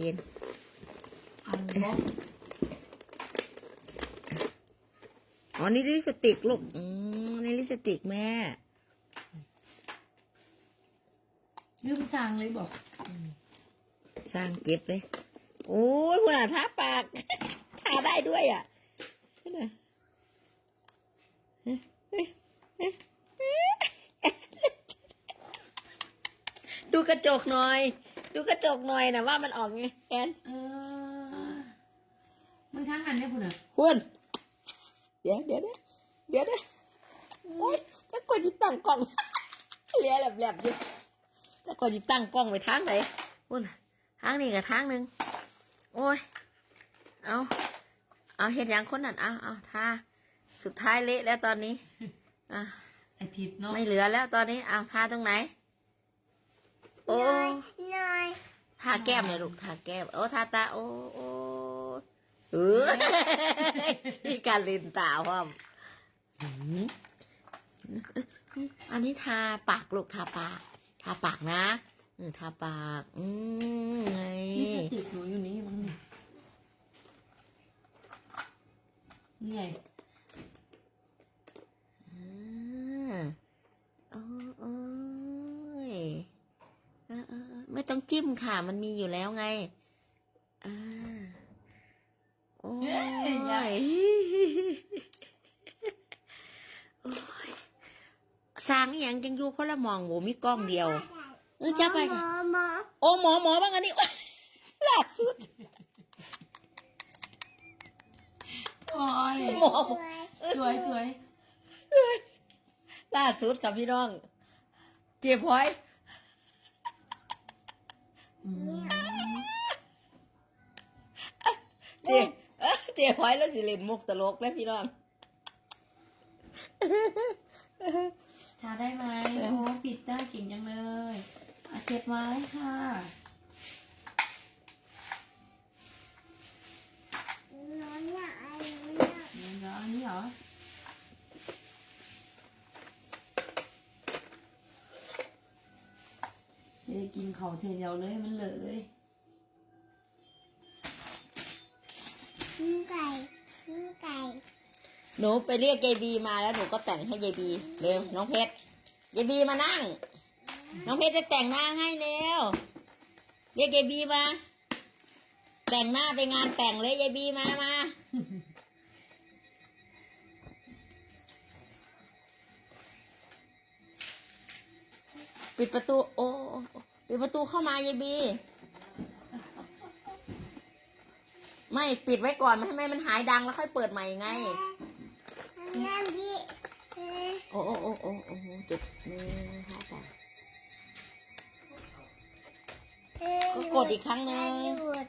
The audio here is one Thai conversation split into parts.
เย็นอันบล็อกอ๋อนี่ลิปสติกลูกอืมนี่ลิปสติกแม่ ลืมสั่งเลยบอกสร้างเก็บเลย โอ้ยคุณอะทาปาก ทาได้ด้วยอะนี่นะดูกระจกหน่อย ดูกระจกหน่อยนะว่ามันออกไงแอนเออมึงทั้งอันเนี่ยพุ่นอะคุณเดี๋ยวเดี๋ยวเดี๋ยวเดี๋ยวเดี๋ยวโอ๊ยจะกดจิตั้งกล้องเลียแหลบๆอยู่จะกดจิตั้งกล้องไปทางไหนคุณทางนี้กับทางหนึ่งโอ้ยเอาเอาเห็นอย่างคนนั้นเอาเอาทาสุดท้ายเละแล้วตอนนี้อะไอทิพย์เนาะไม่เหลือแล้วตอนนี้เอาทาตรงไหน โอ้นายทาแก้มเลยลูกทาแก้มโอ้ทาตาโอ้โอ้เออมีการลินตาพ่อมหืมอันนี้ทาปากลูกทาปาก ทาปากนะอืมทาปาก อืมไงนี่สติกหนูอยู่นี่มึงนี่นี่ไง อ่าโอ้โอ้ยเออเออเออไม่ ต้องจิ้มค่ะ มันมีอยู่แล้วไงอ่าโอ้ยโอ้ยสร้างอหย่างจังอยู่คนละหมองโหมีกล้องเดียวเออจับไปหมค่ะอหมอโอ้หมอหมอบ้างอันนี้ล่าสุดโอ้ยหมอสวยสวยสวยล่าสุดกับพี่น้อง เจ็บพอยอืม เจเอ้อเจพอยแล้วสิเล่นมุกตลกแล้วพี่น้อง ทาได้ไหมโอ้ปิดได้เก่งจังเลยอาเก็บไว้ค่ะ น้องอยากอะไรเนี่ย เดี๋ยวเดี๋ยวอันนี้เหรอจะ ได้กินของเทเดียวเลยมันเหลือเลยกินไก่กินไก่หนูไปเรียกยายบีมาแล้วหนูก็แต่งให้ยายบีเร็วน้องเพชรยายบีมานั่ง น้องเพชรจะแต่งหน้าให้เร็วเรียกยายบีมา แต่งหน้าไปงานแต่งเลยยายบีมามาปิดประตูโอ้โอ้โอ้ ปิดประตูเข้ามายายบี ไม่ปิดไว้ก่อนไม่ให้แม่มันหายดังแล้วค่อยเปิดใหม่ไงแม่พี่เอ๊ะโอ้โอ้โอ้โอ้โอ้โหเจ็บมือค่ะแต่เอ๊ะก็กดอีกครั้งหนึงหลุด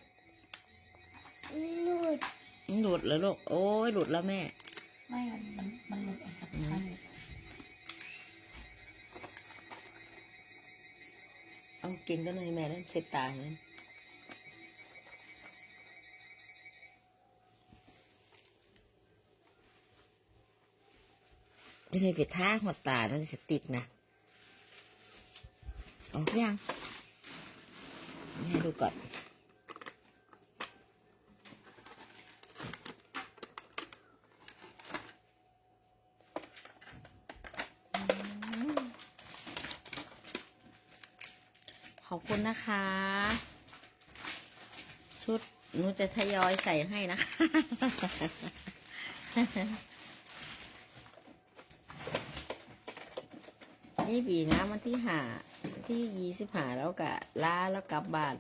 หลุดหลุดแล้วลูก โอ้ยหลุดแล้วแม่ ไม่มัน เอากินก็เลยแม่แล้วเสร็จตาเลยจะได้ไปท่าหัวตานั่นสติกนะออกยังให้ดูก่อน ขอบคุณนะคะ ชุดหนูจะทยอยใส่ให้นะคะนี่ปีนะมันที่หาที่ยี่สิบหาแล้วกะลาแล้วกลับบ้าน